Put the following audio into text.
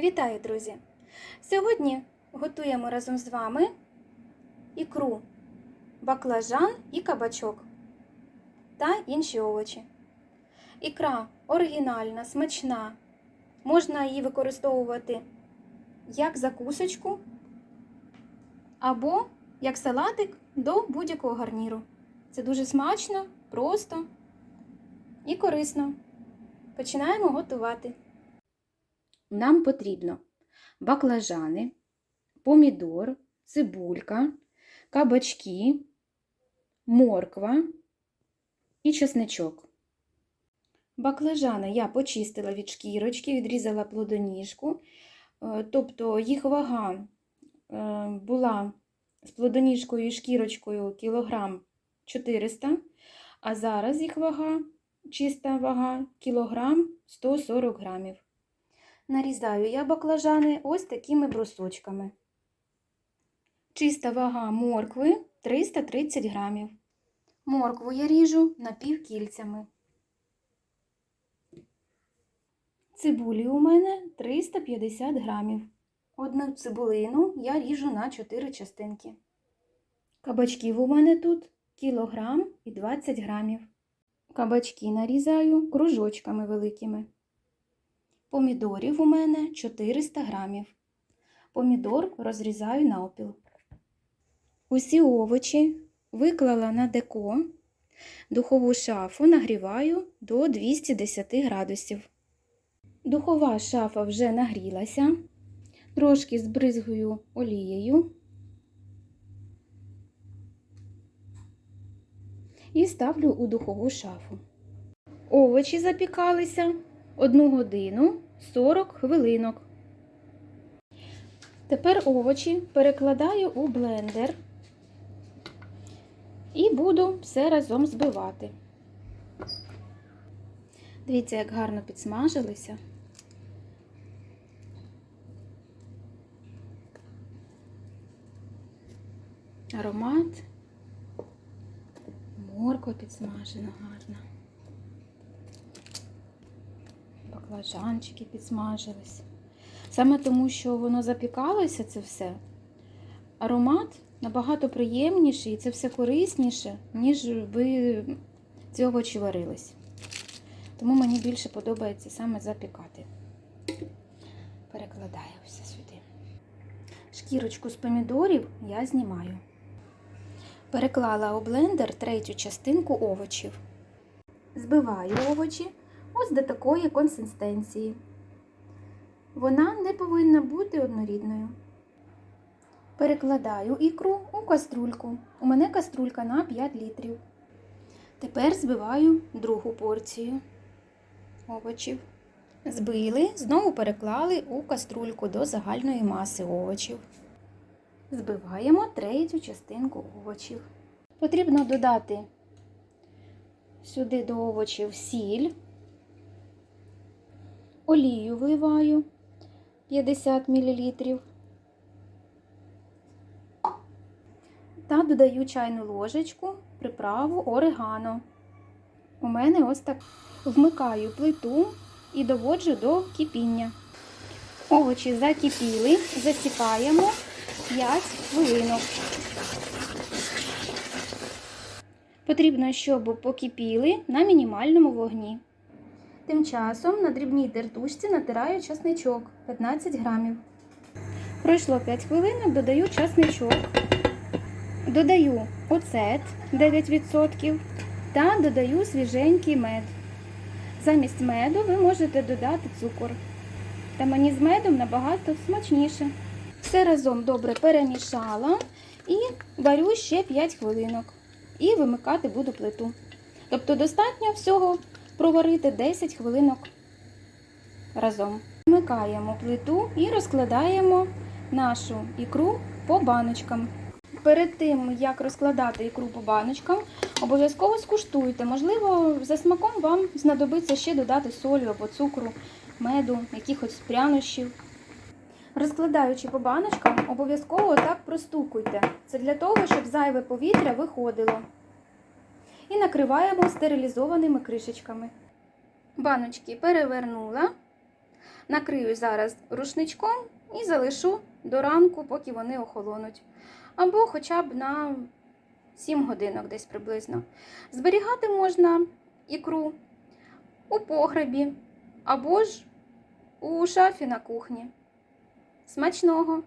Вітаю, друзі! Сьогодні готуємо разом з вами ікру, баклажан і кабачок та інші овочі. Ікра оригінальна, смачна. Можна її використовувати як закусочку або як салатик до будь-якого гарніру. Це дуже смачно, просто і корисно. Починаємо готувати. Нам потрібно баклажани, помідор, цибулька, кабачки, морква і чесничок. Баклажани я почистила від шкірочки, відрізала плодоніжку, Е, тобто їх вага е, була з плодоніжкою і шкірочкою кілограм 400, а зараз їх вага, чиста вага, кілограм 140 грамів. Нарізаю я баклажани ось такими брусочками. Чиста вага моркви 330 грамів. Моркву я ріжу напівкільцями. Цибулі у мене 350 грамів. Одну цибулину я ріжу на 4 частинки. Кабачків у мене тут кілограм і 20 грамів. Кабачки нарізаю кружочками великими. Помідорів у мене 400 грамів. Помідор розрізаю навпіл. Усі овочі виклала на деко, духову шафу нагріваю до 210 градусів. Духова шафа вже нагрілася, трошки збризгую олією і ставлю у духову шафу. Овочі запікалися 1 годину 40 хвилинок. Тепер овочі перекладаю у блендер і буду все разом збивати. Дивіться, як гарно підсмажилися. Аромат. Морква підсмажена гарно. Баклажанчики підсмажились. Саме тому, що воно запікалося, це все. Аромат набагато приємніший і це все корисніше, ніж ви ці овочі варились. Тому мені більше подобається саме запікати. Перекладаю все сюди. Шкірочку з помідорів я знімаю. Переклала у блендер третю частинку овочів. Збиваю овочі ось до такої консистенції. Вона не повинна бути однорідною. Перекладаю ікру у каструльку. У мене каструлька на 5 літрів. Тепер збиваю другу порцію овочів. Збили, знову переклали у каструльку до загальної маси овочів. Збиваємо третю частинку овочів. Потрібно додати сюди до овочів сіль, олію вливаю 50 мл та додаю чайну ложечку приправу орегано. У мене ось так вмикаю плиту і доводжу до кипіння. Овочі закипіли, засікаємо 5 хвилинок. Потрібно, щоб покипіли на мінімальному вогні. Тим часом на дрібній тертушці натираю часничок 15 грамів. Пройшло 5 хвилин, додаю часничок, додаю оцет 9% та додаю свіженький мед. Замість меду ви можете додати цукор. Та мені з медом набагато смачніше. Все разом добре перемішала і варю ще 5 хвилинок. І вимикати буду плиту. Тобто достатньо всього проварити 10 хвилинок разом. Вмикаємо плиту і розкладаємо нашу ікру по баночкам. Перед тим, як розкладати ікру по баночкам, обов'язково скуштуйте. Можливо, за смаком вам знадобиться ще додати солі або цукру, меду, якихось прянощів. Розкладаючи по баночкам, обов'язково так простукуйте. Це для того, щоб зайве повітря виходило. І накриваємо стерилізованими кришечками. Баночки перевернула. Накрию зараз рушничком і залишу до ранку, поки вони охолонуть. Або хоча б на 7 годинок десь приблизно. Зберігати можна ікру у погребі або ж у шафі на кухні. Смачного!